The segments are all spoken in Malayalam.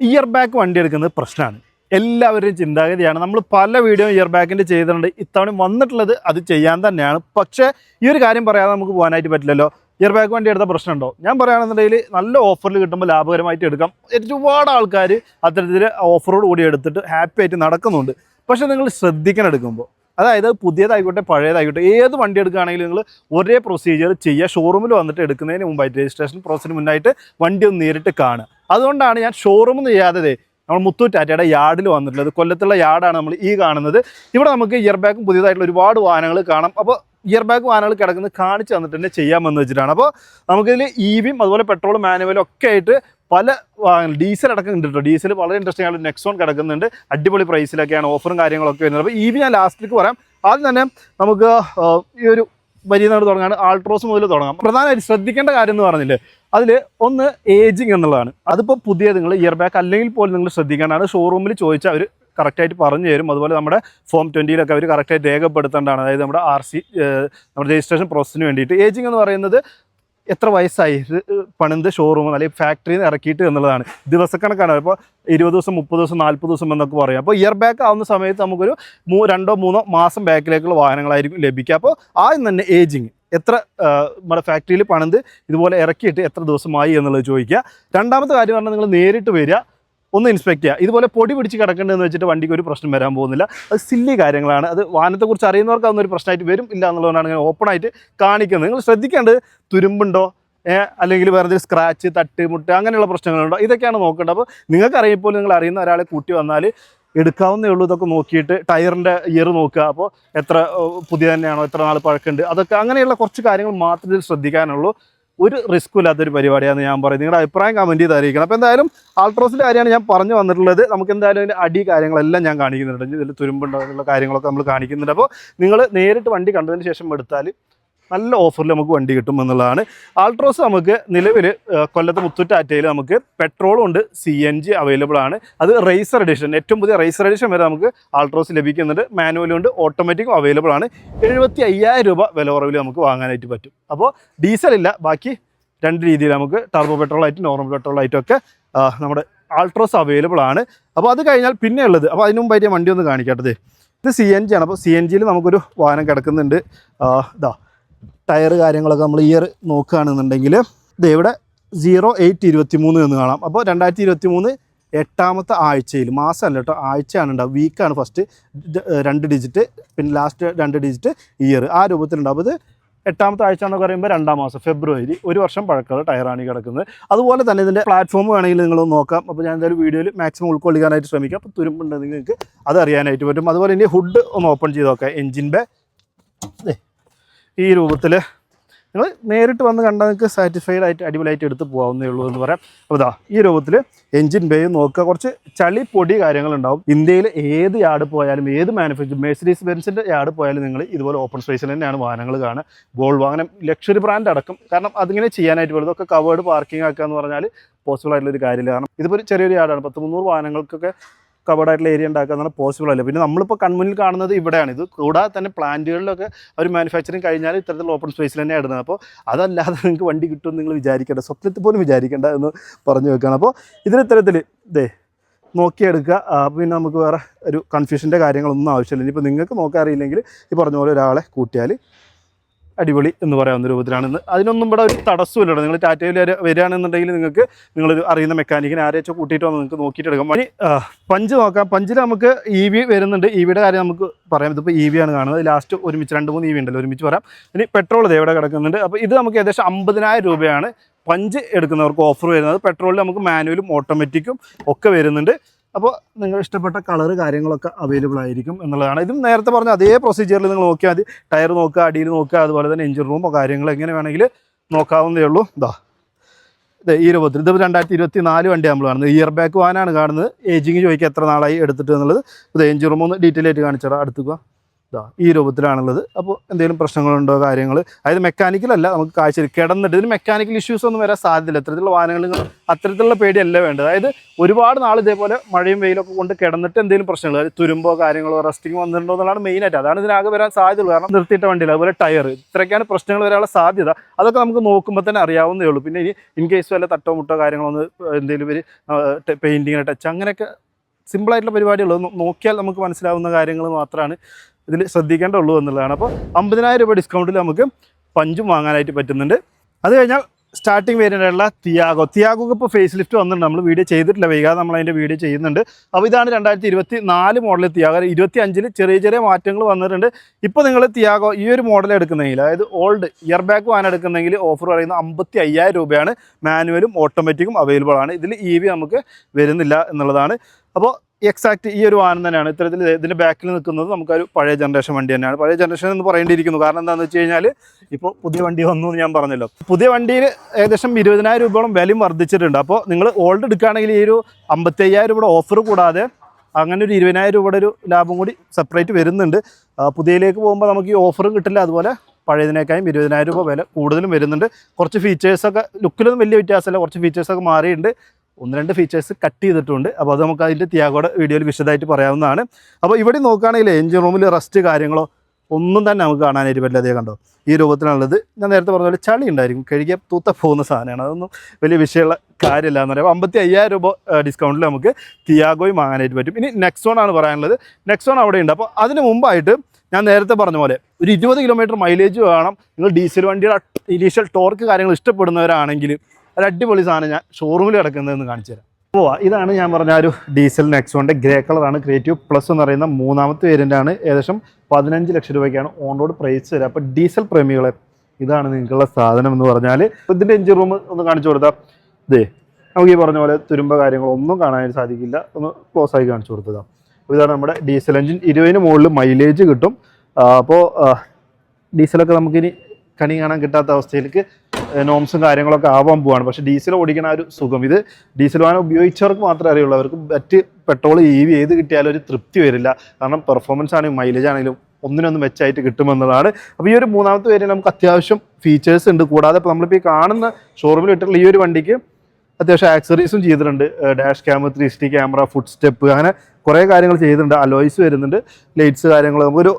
ഇയർ ബാക്ക് വണ്ടി എടുക്കുന്നത് പ്രശ്നമാണ്. എല്ലാവരുടെയും ചിന്താഗതിയാണ്. നമ്മൾ പല വീഡിയോ ഇയർ ബാക്കിന്റെ ചെയ്തിട്ടുണ്ട്. ഇത്തവണ വന്നിട്ടുള്ളത് അത് ചെയ്യാൻ തന്നെയാണ്. പക്ഷേ ഈ ഒരു കാര്യം പറയാതെ നമുക്ക് പോകാനായിട്ട് പറ്റില്ലല്ലോ. ഇയർ ബാക്ക് വണ്ടി എടുത്ത പ്രശ്നമുണ്ടോ? ഞാൻ പറയുകയാണെന്നുണ്ടെങ്കിൽ നല്ല ഓഫറിൽ കിട്ടുമ്പോൾ ലാഭകരമായിട്ട് എടുക്കാം. ഒരുപാട് ആൾക്കാർ അത്തരത്തിൽ ഓഫറോട് കൂടി എടുത്തിട്ട് ഹാപ്പി ആയിട്ട് നടക്കുന്നുണ്ട്. പക്ഷേ നിങ്ങൾ ശ്രദ്ധിക്കണം എടുക്കുമ്പോൾ. അതായത് പുതിയതായിക്കോട്ടെ പഴയതായിക്കോട്ടെ ഏത് വണ്ടി എടുക്കുകയാണെങ്കിലും നിങ്ങൾ ഒരേ പ്രൊസീജിയർ ചെയ്യുക. ഷോറൂമിൽ വന്നിട്ട് എടുക്കുന്നതിന് മുമ്പായിട്ട് രജിസ്ട്രേഷൻ പ്രോസസ്സിന് മുന്നായിട്ട് വണ്ടി ഒന്ന് നേരിട്ട് കാണുക. അതുകൊണ്ടാണ് ഞാൻ ഷോറൂമിൽ ചെയ്യാതെ നമ്മൾ മുത്തൂറ്റാറ്റയുടെ യാർഡിൽ വന്നിട്ടുള്ളത്. കൊല്ലത്തുള്ള യാർഡാണ് നമ്മൾ ഈ കാണുന്നത്. ഇവിടെ നമുക്ക് ഇയർ ബാഗും പുതിയതായിട്ടുള്ള ഒരുപാട് വാഹനങ്ങൾ കാണാം. അപ്പോൾ ഇയർ ബാഗ് വാഹനങ്ങൾ കിടക്കുന്നത് കാണിച്ച് തന്നിട്ട് തന്നെ ചെയ്യാമെന്ന് വെച്ചിട്ടാണ്. അപ്പോൾ നമുക്കിതിൽ ഇ വിയും അതുപോലെ പെട്രോൾ മാനുവലും ഒക്കെ ആയിട്ട് പല ഡീസൽ അടക്കം ഉണ്ട് ഡീസൽ വളരെ ഇൻട്രസ്റ്റിംഗ് ആയിട്ട് നെക്സോൺ കിടക്കുന്നുണ്ട്. അടിപൊളി പ്രൈസിലൊക്കെയാണ് ഓഫറും കാര്യങ്ങളൊക്കെ വരുന്നത്. അപ്പോൾ വി ഞാൻ ലാസ്റ്റിലേക്ക് പറയാം ആദ്യം തന്നെ നമുക്ക് ഈ ഒരു വലിയ നാട് തുടങ്ങാണ് ആൾട്രോസ് മുതൽ തുടങ്ങാം. പ്രധാനമായിട്ട് ശ്രദ്ധിക്കേണ്ട കാര്യം എന്ന് പറഞ്ഞില്ലേ അതിൽ ഒന്ന് ഏജിങ് എന്നുള്ളതാണ്. അതിപ്പോൾ പുതിയ നിങ്ങൾ ഇയർ ബാക്ക് അല്ലെങ്കിൽ പോലും നിങ്ങൾ ശ്രദ്ധിക്കേണ്ടതാണ്. ഷോറൂമിൽ ചോദിച്ചാൽ അവർ കറക്റ്റായിട്ട് പറഞ്ഞു തരും. അതുപോലെ നമ്മുടെ ഫോം ട്വന്റിയിലൊക്കെ അവർ കറക്റ്റായിട്ട് രേഖപ്പെടുത്തേണ്ടതാണ്. അതായത് നമ്മുടെ ആർ സി നമ്മുടെ രജിസ്ട്രേഷൻ പ്രോസസ്സിന് വേണ്ടിയിട്ട്. ഏജിങ് എന്ന് പറയുന്നത് എത്ര വയസ്സായി? പണിത് ഷോറൂം അല്ലെങ്കിൽ ഫാക്ടറിയിൽ നിന്ന് ഇറക്കിയിട്ട് എന്നുള്ളതാണ്. ദിവസക്കണക്കാണ്. ഇപ്പോൾ ഇരുപത് ദിവസം മുപ്പത് ദിവസം നാൽപ്പത് ദിവസം എന്നൊക്കെ പറയും. അപ്പോൾ ഇയർ ബാക്ക് ആവുന്ന സമയത്ത് നമുക്കൊരു മൂ രണ്ടോ മൂന്നോ മാസം ബാക്കിലേക്കുള്ള വാഹനങ്ങളായിരിക്കും ലഭിക്കുക. അപ്പോൾ ആദ്യം തന്നെ ഏജിങ് എത്ര നമ്മുടെ ഫാക്ടറിയിൽ പണിത് ഇതുപോലെ ഇറക്കിയിട്ട് എത്ര ദിവസമായി എന്നുള്ളത് ചോദിക്കുക. രണ്ടാമത്തെ കാര്യം പറഞ്ഞാൽ നിങ്ങൾ നേരിട്ട് വരിക. ഒന്ന് ഇൻസ്പെക്ട് ചെയ്യുക ഇതുപോലെ പൊടി പിടിച്ച് കിടക്കേണ്ടതെന്ന് വെച്ചിട്ട് വണ്ടിക്ക് ഒരു പ്രശ്നം വരാൻ പോകുന്നില്ല. അത് സില്ലി കാര്യങ്ങളാണ്. അത് വാഹനത്തെക്കുറിച്ച് അറിയുന്നവർക്ക് അതൊന്നും ഒരു പ്രശ്നമായിട്ട് വരും ഇല്ല എന്നുള്ളതാണ് ഞാൻ ഓപ്പണായിട്ട് കാണിക്കുന്നത്. നിങ്ങൾ ശ്രദ്ധിക്കേണ്ടത് തുരുമ്പുണ്ടോ? അല്ലെങ്കിൽ വേറെ എന്തെങ്കിലും സ്ക്രാച്ച് തട്ട് മുട്ട് അങ്ങനെയുള്ള പ്രശ്നങ്ങളുണ്ടോ? ഇതൊക്കെയാണ് നോക്കേണ്ടത്. അപ്പോൾ നിങ്ങൾക്ക് അറിയപ്പോൾ നിങ്ങൾ അറിയുന്ന ഒരാളെ കൂട്ടി വന്നാൽ എടുക്കാവുന്നേ ഉള്ളൂ. ഇതൊക്കെ നോക്കിയിട്ട് ടയറിന്റെ ഇയർ നോക്കുക. അപ്പോൾ എത്ര പുതിയ തന്നെയാണോ? എത്ര നാൾ പഴക്കമുണ്ട്? അതൊക്കെ അങ്ങനെയുള്ള കുറച്ച് കാര്യങ്ങൾ മാത്രമേ ശ്രദ്ധിക്കാനുള്ളൂ. ഒരു റിസ്ക്കും ഇല്ലാത്തൊരു പരിപാടിയാണ് ഞാൻ പറയുന്നത് നിങ്ങളുടെ അഭിപ്രായം കമന്റ് ചെയ്ത് അറിയിക്കണം അപ്പോൾ എന്തായാലും ആൾട്രോസിന്റെ കാര്യമാണ് ഞാൻ പറഞ്ഞു വന്നിട്ടുള്ളത്. നമുക്ക് എന്തായാലും അതിന്റെ അടി കാര്യങ്ങളെല്ലാം ഞാൻ കാണിക്കുന്നുണ്ട്. ഇതിൽ എന്നുള്ള കാര്യങ്ങളൊക്കെ നമ്മൾ കാണിക്കുന്നുണ്ട്. അപ്പോൾ നിങ്ങൾ നേരിട്ട് വണ്ടി കണ്ടതിന് ശേഷം എടുത്താൽ നല്ല ഓഫറിൽ നമുക്ക് വണ്ടി കിട്ടും എന്നുള്ളതാണ്. ആൾട്രോസ് നമുക്ക് നിലവിൽ കൊല്ലത്ത് മുത്തുറ്റാറ്റയിൽ നമുക്ക് പെട്രോളും ഉണ്ട് സി എൻ ജി അവൈലബിൾ ആണ്. അത് റേസർ എഡിഷൻ ഏറ്റവും പുതിയ റേസർ എഡിഷൻ വരെ നമുക്ക് ആൾട്രോസ് ലഭിക്കുന്നുണ്ട്. മാനുവലും ഉണ്ട് ഓട്ടോമാറ്റിക്കും അവൈലബിൾ ആണ്. എഴുപത്തി അയ്യായിരം രൂപ വില കുറവിൽ നമുക്ക് വാങ്ങാനായിട്ട് പറ്റും. അപ്പോൾ ഡീസൽ ഇല്ല ബാക്കി രണ്ട് രീതിയിൽ നമുക്ക് ടർബോ പെട്രോളായിട്ട് നോർമൽ പെട്രോളായിട്ടൊക്കെ നമ്മുടെ ആൾട്രോസ് അവൈലബിൾ ആണ്. അപ്പോൾ അത് കഴിഞ്ഞാൽ പിന്നെ ഉള്ളത് അപ്പോൾ അതിന് മുമ്പായിട്ട് വണ്ടി ഒന്ന് കാണിക്കട്ടത് ഇത് സി എൻ ജി ആണ്. അപ്പോൾ സി എൻ ജിയിൽ നമുക്കൊരു വാഹനം കിടക്കുന്നുണ്ട്. ഇതാ ടയർ കാര്യങ്ങളൊക്കെ നമ്മൾ ഇയർ നോക്കുകയാണെന്നുണ്ടെങ്കിൽ ഇത് ഇവിടെ സീറോ എയ്റ്റ് ഇരുപത്തി മൂന്ന് എന്ന് കാണാം. അപ്പോൾ രണ്ടായിരത്തി ഇരുപത്തി മൂന്ന് എട്ടാമത്തെ ആഴ്ചയിൽ മാസമല്ല കേട്ടോ ആഴ്ചയാണ് ഉണ്ടാവും വീക്കാണ് ഫസ്റ്റ് രണ്ട് ഡിജിറ്റ് പിന്നെ ലാസ്റ്റ് രണ്ട് ഡിജിറ്റ് ഇയർ. ആ രൂപത്തിലുണ്ടാവും. ഇത് എട്ടാമത്തെ ആഴ്ച എന്ന് പറയുമ്പോൾ രണ്ടാം മാസം ഫെബ്രുവരി. ഒരു വർഷം പഴക്കമുള്ള ടയറാണ് ഈ കിടക്കുന്നത്. അതുപോലെ തന്നെ ഇതിന്റെ പ്ലാറ്റ്ഫോം വേണമെങ്കിൽ നിങ്ങൾ നോക്കാം. അപ്പോൾ ഞാൻ എന്തായാലും വീഡിയോയിൽ മാക്സിമം ഉൾക്കൊള്ളിക്കാനായിട്ട് ശ്രമിക്കാം. അപ്പോൾ തുരുമ്പുണ്ടെങ്കിൽ നിങ്ങൾക്ക് അത് അറിയാനായിട്ട് പറ്റും. അതുപോലെ ഇനി ഹുഡ് ഒന്ന് ഓപ്പൺ ചെയ്ത് നോക്കാം. എൻജിന്റെ ഈ രൂപത്തിൽ നിങ്ങൾ നേരിട്ട് വന്ന് കണ്ടാൽ നിങ്ങൾക്ക് സാറ്റിസ്ഫൈഡ് ആയിട്ട് അടിപൊളിയായിട്ട് എടുത്ത് പോകാവുന്നേ ഉള്ളൂ എന്ന് പറയാം. അപ്പോൾ ഇതാ ഈ രൂപത്തിൽ എഞ്ചിൻ ബേ നോക്കുക. കുറച്ച് ചളി പൊടി കാര്യങ്ങളുണ്ടാവും. ഇന്ത്യയിൽ ഏത് യാർഡ് പോയാലും ഏത് മാനുഫാക്ചർ മേഴ്സിഡീസ് ബെൻസിന്റെ യാർഡ് പോയാലും നിങ്ങൾ ഇതുപോലെ ഓപ്പൺ സ്പേസിൽ തന്നെയാണ് വാഹനങ്ങൾ കാണുക. ഗോൾഡ് വാഹനം ലക്ഷറി ബ്രാൻഡ് അടക്കം. കാരണം അതിങ്ങനെ ചെയ്യാനായിട്ട് പോലും ഇതൊക്കെ കവേർഡ് പാർക്കിംഗ് ആക്കുക എന്ന് പറഞ്ഞാൽ പോസിബിൾ ആയിട്ടുള്ള ഒരു കാര്യമില്ല. കാരണം ഇതിപ്പോൾ ചെറിയൊരു യാർഡാണ് പത്ത് മുന്നൂറ് വാഹനങ്ങൾക്കൊക്കെ കവേർഡ് ആയിട്ടുള്ള ഏരിയ ഉണ്ടാക്കുക എന്ന് പോസിബിൾ അല്ല. പിന്നെ നമ്മളിപ്പോൾ കൺമുന്നിൽ കാണുന്നത് ഇവിടെയാണ്. ഇത് കൂടാതെ തന്നെ പ്ലാന്റുകളിലൊക്കെ അവർ മാനുഫാക്ചറിങ് കഴിഞ്ഞാൽ ഇത്തരത്തിലുള്ള ഓപ്പൺ സ്പേസിൽ തന്നെ ഇടുന്നത്. അപ്പോൾ അതല്ലാതെ നിങ്ങൾക്ക് വണ്ടി കിട്ടുമെന്ന് നിങ്ങൾ വിചാരിക്കേണ്ട. സ്വപ്നത്തിൽ പോലും വിചാരിക്കേണ്ട എന്ന് പറഞ്ഞു വെക്കുകയാണ്. അപ്പോൾ ഇതിന് ഇത്തരത്തിൽ ഇതേ നോക്കിയെടുക്കുക. പിന്നെ നമുക്ക് വേറെ ഒരു കൺഫ്യൂഷന്റെ കാര്യങ്ങളൊന്നും ആവശ്യമില്ല. ഇനിയിപ്പോൾ നിങ്ങൾക്ക് നോക്കാറിയില്ലെങ്കിൽ ഈ പറഞ്ഞ പോലെ ഒരാളെ കൂട്ടിയാൽ അടിപൊളി എന്ന് പറയാവുന്ന രൂപത്തിലാണ് അതിനൊന്നും ഇവിടെ ഒരു തടസ്സമില്ലല്ലോ. നിങ്ങൾ ടാറ്റയിൽ വരെ വരികയാണെന്നുണ്ടെങ്കിൽ നിങ്ങൾക്ക് നിങ്ങളൊരു അറിയുന്ന മെക്കാനിക്കിനെ ആരെയൊക്കെ കൂട്ടിയിട്ട് വന്ന് നിങ്ങൾക്ക് നോക്കിയിട്ട് എടുക്കാം ഇനി പഞ്ച് നോക്കാം. പഞ്ചിൽ നമുക്ക് ഇ വി വരുന്നുണ്ട്. ഇ വിയുടെ കാര്യം നമുക്ക് പറയാം. ഇതിപ്പോൾ ഇ വി ആണ് കാണുന്നത്. ലാസ്റ്റ് ഒരുമിച്ച് രണ്ട് മൂന്ന് ഇ വി ഉണ്ടല്ലോ. ഒരുമിച്ച് പറയാം. ഇനി പെട്രോൾ ഇത് എവിടെ കിടക്കുന്നുണ്ട്. അപ്പോൾ ഇത് നമുക്ക് ഏകദേശം അമ്പതിനായിരം രൂപയാണ് പഞ്ച് എടുക്കുന്നവർക്ക് ഓഫർ വരുന്നത്. പെട്രോളിൽ നമുക്ക് മാനുവലും ഓട്ടോമാറ്റിക്കും ഒക്കെ വരുന്നുണ്ട്. അപ്പോൾ നിങ്ങൾ ഇഷ്ടപ്പെട്ട കളർ കാര്യങ്ങളൊക്കെ അവൈലബിൾ ആയിരിക്കും എന്നുള്ളതാണ്. ഇതും നേരത്തെ പറഞ്ഞ അതേ പ്രൊസീജിയറിൽ നിങ്ങൾ നോക്കിയാൽ മതി. ടയർ നോക്കുക അടിയിൽ നോക്കുക അതുപോലെ തന്നെ എഞ്ചിൻ റൂമോ കാര്യങ്ങളോ എങ്ങനെ വേണമെങ്കിൽ നോക്കാവുന്നതേ ഉള്ളൂ. ഇതാ ഈ രൂപത്തിൽ ഇത് രണ്ടായിരത്തി ഇരുപത്തി നാല് വണ്ടി നമ്മൾ കാണുന്നത്. ഇയർ ബാക്ക് വാനാണ് കാണുന്നത്. ഏജിങ് ചോദിക്കുക എത്ര നാളായി എടുത്തിട്ട് എന്നുള്ളത്. ഇത് എഞ്ചിൻ റൂമൊന്ന് ഡീറ്റെയിൽ ആയിട്ട് കാണിച്ചാൽ അടുത്തുക ഇതാ ഈ രൂപത്തിലാണുള്ളത്. അപ്പോൾ എന്തെങ്കിലും പ്രശ്നങ്ങളുണ്ടോ കാര്യങ്ങൾ അതായത് മെക്കാനിക്കലല്ല നമുക്ക് കാഴ്ച കിടന്നിട്ട് ഇതിന് മെക്കാനിക്കൽ ഇഷ്യൂസ് ഒന്നും വരാൻ സാധ്യതയില്ല. അത്തരത്തിലുള്ള വാഹനങ്ങൾ അത്തരത്തിലുള്ള പേടിയല്ല വേണ്ടത്. അതായത് ഒരുപാട് നാൾ ഇതേപോലെ മഴയും വെയിലൊക്കെ കൊണ്ട് കിടന്നിട്ട് എന്തെങ്കിലും പ്രശ്നങ്ങൾ അതായത് തുരുമ്പോ കാര്യങ്ങളോ റസ്റ്റിംഗ് വന്നിട്ടുണ്ടോ എന്നുള്ളതാണ് മെയിൻ ആയിട്ട്. അതാണ് ഇതിനാകെ വരാൻ സാധ്യതയുള്ളൂ കാരണം നിർത്തിയിട്ട വണ്ടിയിൽ അതുപോലെ ടയർ ഇത്രയൊക്കെയാണ് പ്രശ്നങ്ങൾ വരാനുള്ള സാധ്യത. അതൊക്കെ നമുക്ക് നോക്കുമ്പോൾ തന്നെ അറിയാവുന്നേ ഉള്ളൂ. പിന്നെ ഇനി ഇൻ കേസ് വല്ല തട്ടോ മുട്ടോ കാര്യങ്ങളോ ഒന്ന് എന്തെങ്കിലും ഒരു പെയിന്റിങ്ങിനെ ടച്ച് അങ്ങനെയൊക്കെ സിമ്പിളായിട്ടുള്ള പരിപാടിയുള്ളൂ നോക്കിയാൽ നമുക്ക് മനസ്സിലാവുന്ന കാര്യങ്ങൾ മാത്രമാണ് ഇതിൽ ശ്രദ്ധിക്കേണ്ടുള്ളൂ എന്നുള്ളതാണ്. അപ്പോൾ അമ്പതിനായിരം രൂപ ഡിസ്കൗണ്ടിൽ നമുക്ക് പഞ്ചും വാങ്ങാനായിട്ട് പറ്റുന്നുണ്ട്. അത് കഴിഞ്ഞാൽ സ്റ്റാർട്ടിങ് വേരിയന്റുള്ള തിയാഗോ തിയാഗോക്ക് ഇപ്പോൾ ഫേസ് ലിഫ്റ്റ് വന്നിട്ടുണ്ട്. നമ്മൾ വീഡിയോ ചെയ്തിട്ടില്ല. വൈകാതെ നമ്മൾ അതിന്റെ വീഡിയോ ചെയ്യുന്നുണ്ട്. അപ്പോൾ ഇതാണ് രണ്ടായിരത്തി ഇരുപത്തി നാല് മോഡൽ തിയാഗോ ഇരുപത്തി അഞ്ചിൽ ചെറിയ ചെറിയ മാറ്റങ്ങൾ വന്നിട്ടുണ്ട്. ഇപ്പോൾ നിങ്ങൾ തിയാഗോ ഈ ഒരു മോഡൽ എടുക്കുന്നെങ്കിൽ അതായത് ഓൾഡ് ഇയർ ബാക്ക് വാൻ എടുക്കുന്നെങ്കിൽ ഓഫർ പറയുന്ന അമ്പത്തി അയ്യായിരം രൂപയാണ് മാനുവലും ഓട്ടോമാറ്റിക്കും അവൈലബിൾ ആണ്. ഇതിൽ ഇ വി നമുക്ക് വരുന്നില്ല എന്നുള്ളതാണ്. അപ്പോൾ എക്സാക്ട് ഈ ഒരു വാഹനം തന്നെയാണ്. ഇത്തരത്തിൽ ഇതിന്റെ ബാക്കിൽ നിൽക്കുന്നത് നമുക്കൊരു പഴയ ജനറേഷൻ വണ്ടി തന്നെയാണ്. പഴയ ജനറേഷൻ എന്ന് പറയേണ്ടിയിരിക്കുന്നു. കാരണം എന്താണെന്ന് വെച്ച് കഴിഞ്ഞാൽ ഇപ്പോൾ പുതിയ വണ്ടി വന്നു എന്ന് ഞാൻ പറഞ്ഞല്ലോ. പുതിയ വണ്ടിയിൽ ഏകദേശം ഇരുപതിനായിരം രൂപയോളം വിലയും വർദ്ധിച്ചിട്ടുണ്ട്. അപ്പോൾ നിങ്ങൾ ഓൾഡ് എടുക്കുകയാണെങ്കിൽ ഈ ഒരു അമ്പത്തയ്യായിരം രൂപയുടെ ഓഫർ കൂടാതെ അങ്ങനെ ഒരു ഇരുപതിനായിരം രൂപയുടെ ഒരു ലാഭം കൂടി സെപ്പറേറ്റ് വരുന്നുണ്ട്. പുതിയയിലേക്ക് പോകുമ്പോൾ നമുക്ക് ഈ ഓഫറും കിട്ടില്ല. അതുപോലെ പഴയതിനേക്കായും ഇരുപതിനായിരം രൂപ വില കൂടുതലും വരുന്നുണ്ട്. കുറച്ച് ഫീച്ചേഴ്സൊക്കെ ലുക്കിലൊന്നും വലിയ വ്യത്യാസമില്ല. കുറച്ച് ഫീച്ചേഴ്സൊക്കെ മാറിയിട്ടുണ്ട്. ഒന്ന് രണ്ട് ഫീച്ചേഴ്സ് കട്ട് ചെയ്തിട്ടുണ്ട്. അപ്പോൾ അത് നമുക്ക് അതിന്റെ തിയാഗോടെ വീഡിയോയിൽ വിശദമായിട്ട് പറയാവുന്നതാണ്. അപ്പോൾ ഇവിടെ നോക്കുകയാണെങ്കിൽ എഞ്ചിൻ റൂമിൽ റസ്റ്റ് കാര്യങ്ങളോ ഒന്നും തന്നെ നമുക്ക് കാണാനായിട്ട് പറ്റില്ല. അതേ കണ്ടോ? ഈ രൂപത്തിലുള്ളത് ഞാൻ നേരത്തെ പറഞ്ഞ പോലെ ചളി ഉണ്ടായിരിക്കും. കഴുകിയ തൂത്ത പോകുന്ന സാധനമാണ്. അതൊന്നും വലിയ വിഷയമുള്ള കാര്യമില്ല എന്ന് പറയുമ്പോൾ അമ്പത്തി അയ്യായിരം രൂപ ഡിസ്കൗണ്ടിൽ നമുക്ക് തിയാഗോയും വാങ്ങാനായിട്ട് പറ്റും. ഇനി നെക്സോൺ ആണ് പറയാനുള്ളത്. നെക്സോൺ അവിടെ ഉണ്ട്. അപ്പോൾ അതിന് മുമ്പായിട്ട് ഞാൻ നേരത്തെ പറഞ്ഞ പോലെ ഒരു ഇരുപത് കിലോമീറ്റർ മൈലേജ് വേണം. നിങ്ങൾ ഡീസൽ വണ്ടിയുടെ ഇനീഷ്യൽ ടോർക്ക് കാര്യങ്ങൾ ഇഷ്ടപ്പെടുന്നവരാണെങ്കിൽ ഒരു അടിപൊളി സാധനം ഞാൻ ഷോറൂമിൽ കിടക്കുന്നതെന്ന് കാണിച്ചു തരാം. പോവാ. ഇതാണ് ഞാൻ പറഞ്ഞ ഒരു ഡീസൽ നെക്സോണിന്റെ ഗ്രേ കളറാണ് ക്രിയേറ്റീവ് പ്ലസ് എന്ന് പറയുന്ന മൂന്നാമത്തെ വേരിയന്റ് ഏകദേശം പതിനഞ്ച് ലക്ഷം രൂപയ്ക്കാണ് ഓൺ റോഡ് പ്രൈസ് വരിക അപ്പോൾ ഡീസൽ പ്രേമികളെ ഇതാണ് നിങ്ങൾക്കുള്ള സാധനം എന്ന് പറഞ്ഞാൽ ഇതിന്റെ എഞ്ചിൻ റൂം ഒന്ന് കാണിച്ചു കൊടുത്താൽ ഇതേ നമുക്ക് ഈ പറഞ്ഞ പോലെ തുരുമ്പ കാര്യങ്ങളൊന്നും കാണാനായിട്ട് സാധിക്കില്ല. ഒന്ന് ക്ലോസ് ആയി കാണിച്ചു കൊടുത്തതാണ് അപ്പോൾ ഇതാണ് നമ്മുടെ ഡീസൽ എഞ്ചിൻ ഇരുപതിന് മുകളിൽ മൈലേജ് കിട്ടും. അപ്പോൾ ഡീസലൊക്കെ നമുക്കിനി കണി കാണാൻ കിട്ടാത്ത അവസ്ഥയിലേക്ക് നോംസും കാര്യങ്ങളൊക്കെ ആവാൻ പോവാണ്. പക്ഷെ ഡീസൽ ഓടിക്കണ ഒരു സുഖം. ഇത് ഡീസൽ വാഹനം ഉപയോഗിച്ചവർക്ക് മാത്രമേ അറിയുള്ളൂ. അവർക്ക് മറ്റ് പെട്രോൾ ഇ വി ഏത് കിട്ടിയാലും ഒരു തൃപ്തി വരില്ല. കാരണം പെർഫോമൻസ് ആണെങ്കിലും മൈലേജ് ആണെങ്കിലും ഒന്നിനൊന്ന് മെച്ചായിട്ട് കിട്ടുമെന്നതാണ് അപ്പോൾ ഈ ഒരു മൂന്നാമത്തെ പേര് നമുക്ക് അത്യാവശ്യം ഫീച്ചേഴ്സ് ഉണ്ട്. കൂടാതെ ഇപ്പോൾ നമ്മളിപ്പോൾ ഈ കാണുന്ന ഷോറൂമിൽ ഇട്ടിട്ടുള്ള ഈ ഒരു വണ്ടിക്ക് അത്യാവശ്യം ആക്സറീസും ചെയ്തിട്ടുണ്ട്. Dash camera three sixty camera foot step അങ്ങനെ കുറേ കാര്യങ്ങൾ ചെയ്തിട്ടുണ്ട്. അലോയ്സ് വരുന്നുണ്ട്. ലൈറ്റ്സ് കാര്യങ്ങൾ നമുക്കൊരു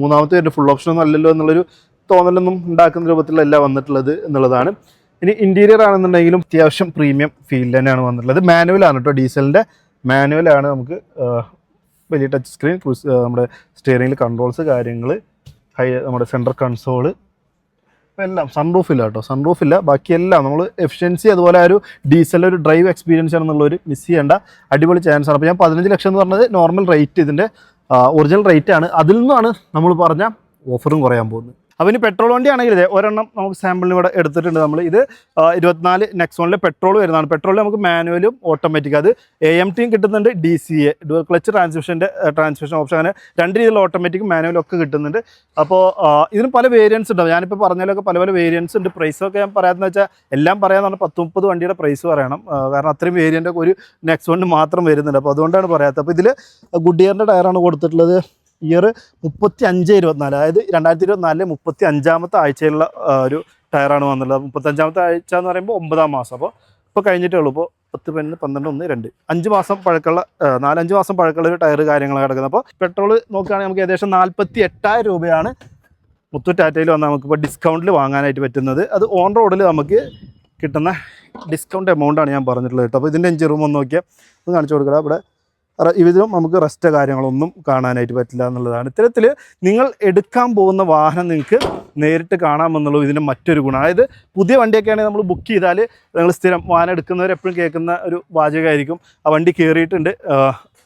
മൂന്നാമത്തെ വരുന്ന ഫുൾ ഓപ്ഷൻ ഒന്നും അല്ലല്ലോ എന്നുള്ളൊരു തോന്നലൊന്നും ഉണ്ടാക്കുന്ന രൂപത്തിലല്ല വന്നിട്ടുള്ളത് എന്നുള്ളതാണ്. ഇനി ഇന്റീരിയർ ആണെന്നുണ്ടെങ്കിലും അത്യാവശ്യം പ്രീമിയം ഫീൽ തന്നെയാണ് വന്നിട്ടുള്ളത്. മാനുവലാണ് കേട്ടോ ഡീസലിന്റെ മാനുവലാണ് നമുക്ക് വലിയ ടച്ച് സ്ക്രീൻ നമ്മുടെ സ്റ്റിയറിംഗിൽ കൺട്രോൾസ് കാര്യങ്ങൾ ഹൈ നമ്മുടെ സെൻട്രൽ കൺസോൾ എല്ലാം സൺറൂഫ് ഇല്ല കേട്ടോ സൺറൂഫ് ഇല്ല. ബാക്കിയെല്ലാം നമ്മൾ എഫിഷ്യൻസി അതുപോലെ ഒരു ഡീസലിന്റെ ഒരു ഡ്രൈവ് എക്സ്പീരിയൻസ് ആണെന്നുള്ളൊരു മിസ് ചെയ്യേണ്ട. അടിപൊളി ചാൻസ് ആണ്. അപ്പോൾ ഞാൻ പതിനഞ്ച് ലക്ഷം എന്ന് പറഞ്ഞത് നോർമൽ റേറ്റ് ഇതിന്റെ ഒറിജിനൽ റേറ്റ് ആണ്. അതിൽ നിന്നാണ് നമ്മൾ പറഞ്ഞ ഓഫറും കുറയാൻ പോകുന്നത്. അപ്പോൾ ഇനി പെട്രോൾ വണ്ടി ആണെങ്കിൽ ഇതേ ഒരെണ്ണം നമുക്ക് സാമ്പിളിന് ഇവിടെ എടുത്തിട്ടുണ്ട് നമ്മൾ ഇത് ഇരുപത്തിനാല് നെക്സോണിലെ പെട്രോൾ വരുന്നതാണ്. പെട്രോളിൽ നമുക്ക് മാനുവലും ഓട്ടോമാറ്റിക് അത് എ എം ടിയും കിട്ടുന്നുണ്ട് D C A dual clutch ട്രാൻസ്മിഷന്റെ transmission option അങ്ങനെ രണ്ട് രീതിയിലുള്ള ഓട്ടോമാറ്റിക്കും മാനുവലും ഒക്കെ കിട്ടുന്നുണ്ട്. അപ്പോൾ ഇതിന് പല വേരിയൻസ് ഉണ്ടാവും. ഞാനിപ്പോൾ പറഞ്ഞാലൊക്കെ പല പല വേരിയൻസ് ഉണ്ട്. പ്രൈസൊക്കെ ഞാൻ പറയാമെന്ന് വെച്ചാൽ എല്ലാം പറയാന്ന് പറഞ്ഞാൽ പത്ത് മുപ്പത് വണ്ടിയുടെ പ്രൈസ് പറയണം. കാരണം അത്രയും വേരിയന്റ് ഒരു നെക്സോണിന് മാത്രം വരുന്നുണ്ട്. അപ്പോൾ അതുകൊണ്ടാണ് പറയാത്തത്. അപ്പോൾ ഇതിൽ ഗുഡ് ഇയറിന്റെ ടയറാണ് കൊടുത്തിട്ടുള്ളത്. ഇയർ മുപ്പത്തി അഞ്ച് ഇരുപത്തിനാല്. അതായത് രണ്ടായിരത്തി ഇരുപത്തിനാലിലെ മുപ്പത്തി അഞ്ചാമത്തെ ആഴ്ചയിലുള്ള ഒരു ടയറാണ് വന്നിട്ടുള്ളത്. മുപ്പത്തഞ്ചാമത്തെ ആഴ്ച എന്ന് പറയുമ്പോൾ ഒമ്പതാം മാസം. അപ്പോൾ ഇപ്പോൾ കഴിഞ്ഞിട്ടേ ഉള്ളൂ. ഇപ്പോൾ പത്ത് പതിനൊന്ന് പന്ത്രണ്ട് ഒന്ന് രണ്ട്. അഞ്ച് മാസം പഴക്കമുള്ള നാലഞ്ച് മാസം പഴക്കമുള്ള ഒരു ടയർ കാര്യങ്ങളൊക്കെ കിടക്കുന്നത്. അപ്പോൾ പെട്രോൾ നോക്കുകയാണെങ്കിൽ നമുക്ക് ഏകദേശം നാൽപ്പത്തി എട്ടായിരം രൂപയാണ് മുത്തു ടാറ്റയിൽ വന്നാൽ നമുക്കിപ്പോൾ ഡിസ്കൗണ്ടിൽ വാങ്ങാനായിട്ട് പറ്റുന്നത്. അത് ഓൺ റോഡിൽ നമുക്ക് കിട്ടുന്ന ഡിസ്കൗണ്ട് എമൗണ്ടാണ് ഞാൻ പറഞ്ഞിട്ടുള്ളത് കേട്ടോ. അപ്പോൾ ഇതിന്റെ എഞ്ചിൻ റൂം ഒന്ന് നോക്കിയാൽ ഒന്ന് കാണിച്ചു കൊടുക്കുക ഇവിടെ ഇതിലും നമുക്ക് റെസ്റ്റ് കാര്യങ്ങളൊന്നും കാണാനായിട്ട് പറ്റില്ല എന്നുള്ളതാണ്. ഇത്തരത്തിൽ നിങ്ങൾ എടുക്കാൻ പോകുന്ന വാഹനം നിങ്ങൾക്ക് നേരിട്ട് കാണാമെന്നുള്ളൂ ഇതിന്റെ മറ്റൊരു ഗുണം. അതായത് പുതിയ വണ്ടിയൊക്കെ ആണെങ്കിൽ നമ്മൾ ബുക്ക് ചെയ്താൽ നിങ്ങൾ സ്ഥിരം വാഹനം എടുക്കുന്നവർ എപ്പോഴും കേൾക്കുന്ന ഒരു വാചകമായിരിക്കും. ആ വണ്ടി കയറിയിട്ടുണ്ട്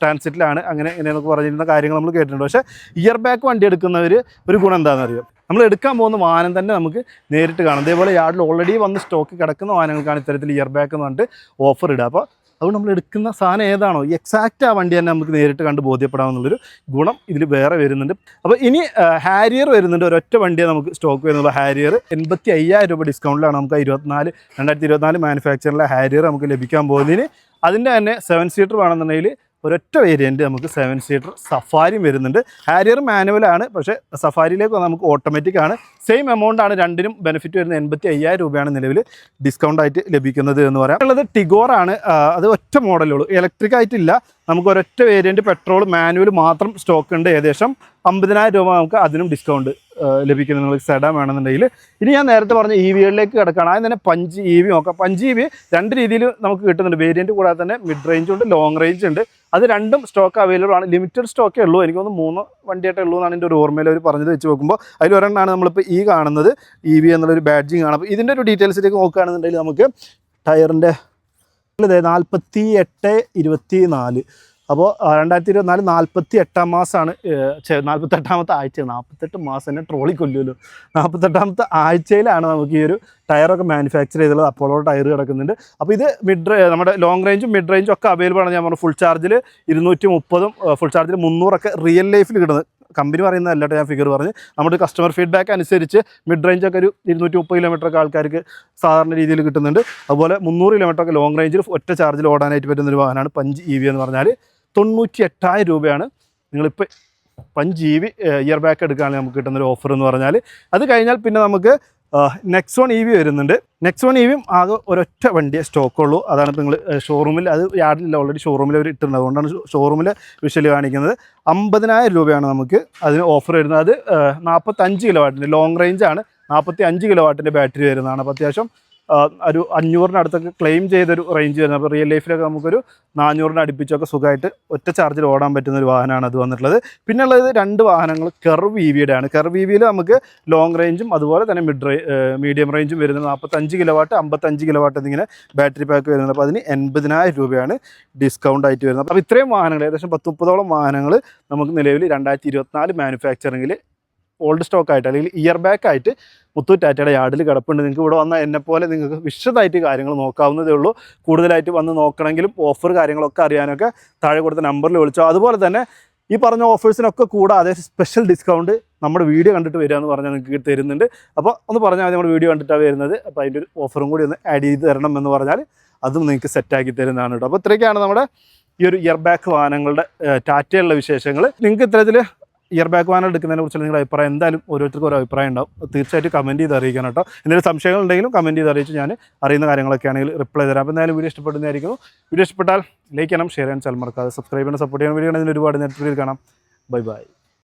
ട്രാൻസിറ്റിലാണ് അങ്ങനെ ഇങ്ങനെയൊക്കെ പറഞ്ഞിരുന്ന കാര്യങ്ങൾ നമ്മൾ കേട്ടിട്ടുണ്ട്. പക്ഷേ ഇയർ ബാക്ക് വണ്ടി എടുക്കുന്നവർ ഒരു ഗുണം എന്താണെന്ന് അറിയാം നമ്മൾ എടുക്കാൻ പോകുന്ന വാഹനം തന്നെ നമുക്ക് നേരിട്ട് കാണാം. അതേപോലെ യാർഡിൽ ഓൾറെഡി വന്ന് സ്റ്റോക്ക് കിടക്കുന്ന വാഹനങ്ങൾക്കാണ് ഇത്തരത്തിൽ ഇയർ ബാക്ക് എന്ന് പറഞ്ഞിട്ട് ഓഫർ ഇടുക. അപ്പോൾ അതുകൊണ്ട് നമ്മൾ എടുക്കുന്ന സാധനം ഏതാണോ എക്സാക്റ്റ് ആ വണ്ടി തന്നെ നമുക്ക് നേരിട്ട് കണ്ട് ബോധ്യപ്പെടാമെന്നുള്ളൊരു ഗുണം ഇതിൽ വേറെ വരുന്നുണ്ട്. അപ്പോൾ ഇനി ഹാരിയർ വരുന്നുണ്ട്. ഒരൊറ്റ വണ്ടിയെ നമുക്ക് സ്റ്റോക്ക് വരുന്നുള്ള ഹാരിയർ എൺപത്തി അയ്യായിരം രൂപ ഡിസ്കൗണ്ടിലാണ് നമുക്ക് ഇരുപത്തിനാല് രണ്ടായിരത്തി ഇരുപത്തിനാല് മാനുഫാക്ചറിലെ ഹാരിയർ നമുക്ക് ലഭിക്കാൻ പോകുന്നതിന് അതിന്റെ തന്നെ സെവൻ സീറ്റർ വേണമെന്നുണ്ടെങ്കിൽ ഒരൊറ്റ വേരിയന്റ് നമുക്ക് സെവൻ സീറ്റർ സഫാരിയും വരുന്നുണ്ട്. ഹാരിയർ മാനുവലാണ് പക്ഷേ സഫാരിയിലേക്ക് നമുക്ക് ഓട്ടോമാറ്റിക് ആണ്. സെയിം എമൗണ്ട് ആണ് രണ്ടിനും ബെനിഫിറ്റ് വരുന്നത് എൺപത്തി അയ്യായിരം രൂപയാണ് നിലവിൽ ഡിസ്കൗണ്ട് ആയിട്ട് ലഭിക്കുന്നത് എന്ന് പറയാം. ഉള്ളത് ടിഗോറാണ് അത് ഒറ്റ മോഡലേ ഉള്ളൂ. ഇലക്ട്രിക് ആയിട്ടില്ല. നമുക്ക് ഒരൊറ്റ വേരിയന്റ് പെട്രോൾ മാനുവൽ മാത്രം സ്റ്റോക്ക് ഉണ്ട്. ഏകദേശം അമ്പതിനായിരം രൂപ നമുക്ക് അതിനും ഡിസ്കൗണ്ട് ലഭിക്കുന്നത് നിങ്ങൾക്ക് സെഡാൻ വേണമെന്നുണ്ടെങ്കിൽ ഇനി ഞാൻ നേരത്തെ പറഞ്ഞ ഇ വികളിലേക്ക് കിടക്കണം. ആദ്യം തന്നെ പഞ്ച് ഇ വി നോക്കാം. പഞ്ച് ഇ വി രണ്ട് രീതിയിൽ നമുക്ക് കിട്ടുന്നുണ്ട്. വേരിയന്റ് കൂടാതെ തന്നെ മിഡ് റേഞ്ച് ഉണ്ട് ലോങ് റേഞ്ച് ഉണ്ട്. അത് രണ്ടും സ്റ്റോക്ക് അവൈലബിൾ ആണ്. ലിമിറ്റഡ് സ്റ്റോക്കേ ഉള്ളൂ. എനിക്ക് തോന്നുന്നു മൂന്ന് വണ്ടിയായിട്ടേ ഉള്ളൂ എന്നാണ് എന്റെ ഒരു ഓർമ്മയിൽ അവർ പറഞ്ഞത് വെച്ച് നോക്കുമ്പോൾ അതിൽ ഒരെണ്ണമാണ് നമ്മളിപ്പോൾ ഈ കാണുന്നത്. ഇ വി എന്നുള്ളൊരു ബാഡ്ജിങ് ആണ്. അപ്പോൾ ഇതിന്റെ ഒരു ഡീറ്റെയിൽസിലേക്ക് നോക്കുകയാണെന്നുണ്ടെങ്കിൽ നമുക്ക് ടയറിന്റെ നാൽപ്പത്തി എട്ട് ഇരുപത്തി നാല് അപ്പോൾ രണ്ടായിരത്തി ഇരുപത്തിനാല് നാൽപ്പത്തി എട്ടാം മാസമാണ് നാൽപ്പത്തി എട്ടാമത്തെ ആഴ്ച നാൽപ്പത്തെട്ട് മാസം തന്നെ ട്രോളി കൊല്ലുമല്ലോ നാൽപ്പത്തെട്ടാമത്തെ ആഴ്ചയിലാണ് നമുക്ക് ഈ ഒരു ടയറൊക്കെ മാനുഫാക്ചർ ചെയ്തുള്ളത്. അപ്പോളോ ടയർ കിടക്കുന്നുണ്ട്. അപ്പോൾ ഇത് മിഡ് നമ്മുടെ ലോങ് റേഞ്ചും മിഡ് റേഞ്ചും ഒക്കെ അവൈലബിൾ ആണ്. ഞാൻ പറഞ്ഞു ഫുൾ ചാർജിൽ ഇരുന്നൂറ്റി മുപ്പതും ഫുൾ ചാർജിൽ മുന്നൂറൊക്കെ റിയൽ ലൈഫിൽ കിട്ടുന്നത്. കമ്പനി പറയുന്നതല്ല ഞാൻ ഫിഗർ പറഞ്ഞ്. നമ്മുടെ കസ്റ്റമർ ഫീഡ്ബാക്ക് അനുസരിച്ച് മിഡ് റേഞ്ച് ഒക്കെ ഒരു ഇരുന്നൂറ്റി മുപ്പത് കിലോമീറ്റർ ഒക്കെ ആൾക്കാർക്ക് സാധാരണ രീതിയിൽ കിട്ടുന്നുണ്ട്. അതുപോലെ മുന്നൂറ് കിലോമീറ്റർ ഒക്കെ ലോങ് റേഞ്ചിൽ ഒറ്റ ചാർജിൽ ഓടാനായിട്ട് പറ്റുന്ന ഒരു വാഹനമാണ് പഞ്ച് ഇ വി എന്ന് പറഞ്ഞാൽ തൊണ്ണൂറ്റി എട്ടായിരം രൂപയാണ് നിങ്ങളിപ്പോൾ punch G V year back എടുക്കുകയാണെങ്കിൽ നമുക്ക് കിട്ടുന്നൊരു ഓഫർ എന്ന് പറഞ്ഞാൽ അത് കഴിഞ്ഞാൽ പിന്നെ നമുക്ക് നെക്സോൺ ഇ വി വരുന്നുണ്ട്. നെക്സോൺ ഇ വിയും ആകെ ഒരൊറ്റ വണ്ടിയെ സ്റ്റോക്കുള്ളൂ അതാണ് ഇപ്പോൾ നിങ്ങൾ ഷോറൂമിൽ അത് യാർഡിലില്ല ഓൾറെഡി ഷോറൂമിൽ അവർ ഇട്ടിട്ടുണ്ട്. അതുകൊണ്ടാണ് ഷോറൂമിൽ വിഷ്വൽ കാണിക്കുന്നത്. അമ്പതിനായിരം രൂപയാണ് നമുക്ക് അതിന് ഓഫർ വരുന്നത്. അത് നാൽപ്പത്തഞ്ച് കിലോ വാട്ടിന്റെ ലോങ് റേഞ്ചാണ് നാൽപ്പത്തി അഞ്ച് കിലോ വാട്ടിന്റെ ബാറ്ററി വരുന്നതാണ്. അപ്പോൾ അത്യാവശ്യം ഒരു അഞ്ഞൂറിനടുത്തൊക്കെ ക്ലെയിം ചെയ്തൊരു റേഞ്ച് വരുന്നത് അപ്പോൾ റിയൽ ലൈഫിലൊക്കെ നമുക്കൊരു നാനൂറിന് അടുപ്പിച്ചൊക്കെ സുഖമായിട്ട് ഒറ്റ ചാർജിൽ ഓടാൻ പറ്റുന്ന ഒരു വാഹനമാണ് അത് വന്നിട്ടുള്ളത്. പിന്നെ ഉള്ളത് രണ്ട് വാഹനങ്ങൾ കെർവ് ഇ വിയുടെ ആണ്. കെർവ് ഇ വിയിൽ നമുക്ക് ലോങ് റേഞ്ചും അതുപോലെ തന്നെ മിഡ് മീഡിയം റേഞ്ചും വരുന്നത് നാൽപ്പത്തഞ്ച് കിലോ വാട്ട് അമ്പത്തഞ്ച് കിലോ വാട്ട് എന്നിങ്ങനെ ബാറ്ററി പാക്ക് വരുന്നത്. അപ്പോൾ അതിന് എൺപതിനായിരം രൂപയാണ് ഡിസ്കൗണ്ട് ആയിട്ട് വരുന്നത്. അപ്പോൾ ഇത്രയും വാഹനങ്ങൾ ഏകദേശം പത്ത് മുപ്പതോളം വാഹനങ്ങൾ നമുക്ക് നിലവിൽ രണ്ടായിരത്തി ഇരുപത്തിനാല് മാനുഫാക്ചറിങ്ങിൽ ഓൾഡ് സ്റ്റോക്ക് ആയിട്ട് അല്ലെങ്കിൽ ഇയർ ബാക്ക് ആയിട്ട് മുത്തൂ ടാറ്റയുടെ യാർഡിൽ കിടപ്പുണ്ട്. നിങ്ങൾക്ക് ഇവിടെ വന്നാൽ എന്നെ പോലെ നിങ്ങൾക്ക് വിശദമായിട്ട് കാര്യങ്ങൾ നോക്കാവുന്നതേ ഉള്ളൂ. കൂടുതലായിട്ട് വന്ന് നോക്കണമെങ്കിലും ഓഫർ കാര്യങ്ങളൊക്കെ അറിയാനൊക്കെ താഴെ കൊടുത്ത നമ്പറിൽ വിളിച്ചോ. അതുപോലെ തന്നെ ഈ പറഞ്ഞ ഓഫേഴ്സിനൊക്കെ കൂടാതെ സ്പെഷ്യൽ ഡിസ്കൗണ്ട് നമ്മുടെ വീഡിയോ കണ്ടിട്ട് വരിക എന്ന് പറഞ്ഞാൽ നിങ്ങൾക്ക് തരുന്നുണ്ട്. അപ്പോൾ ഒന്ന് പറഞ്ഞാൽ മതി നമ്മുടെ വീഡിയോ കണ്ടിട്ടാണ് വരുന്നത്. അപ്പോൾ അതിന്റെ ഒരു ഓഫറും കൂടി ഒന്ന് ആഡ് ചെയ്ത് തരണം എന്ന് പറഞ്ഞാൽ അതും നിങ്ങൾക്ക് സെറ്റാക്കി തരുന്നതാണ് കേട്ടോ അപ്പോൾ ഇത്രയൊക്കെയാണ് നമ്മുടെ ഈ ഒരു ഇയർ ബാക്ക് വാഹനങ്ങളുടെ ടാറ്റയുള്ള വിശേഷങ്ങൾ. നിങ്ങൾക്ക് ഇത്തരത്തിൽ ഇയർ ബാക്ക് വാനൽ എടുക്കുന്നതിനെ കുറിച്ചുള്ള നിങ്ങളുടെ അഭിപ്രായം എന്തായാലും ഓരോരുത്തർക്കും ഓരോ അഭിപ്രായം ഉണ്ടാവും. തീർച്ചയായിട്ടും കമന്റ് ചെയ്ത് അറിയിക്കണം കേട്ടോ. എന്തെങ്കിലും സംശയങ്ങൾ ഉണ്ടെങ്കിലും കമന്റ് ചെയ്ത് അറിയിച്ച് ഞാൻ അറിയുന്ന കാര്യങ്ങളൊക്കെ ആണെങ്കിൽ റിപ്ലൈ തരാം. അപ്പോൾ എന്തായാലും വീഡിയോ ഇഷ്ടപ്പെടുന്നതായിരിക്കും വീഡിയോ ഇഷ്ടപ്പെട്ടാൽ ലൈക്ക് ചെയ്യണം ഷെയർ ചെയ്യാൻ ചാൽ മറക്കാതെ സബ്സ്ക്രൈബ് ചെയ്യണം സപ്പോർട്ട് ചെയ്യണം. വീഡിയോ ആണെങ്കിൽ ഒരുപാട് നേരത്തെ കാണാം. Bye bye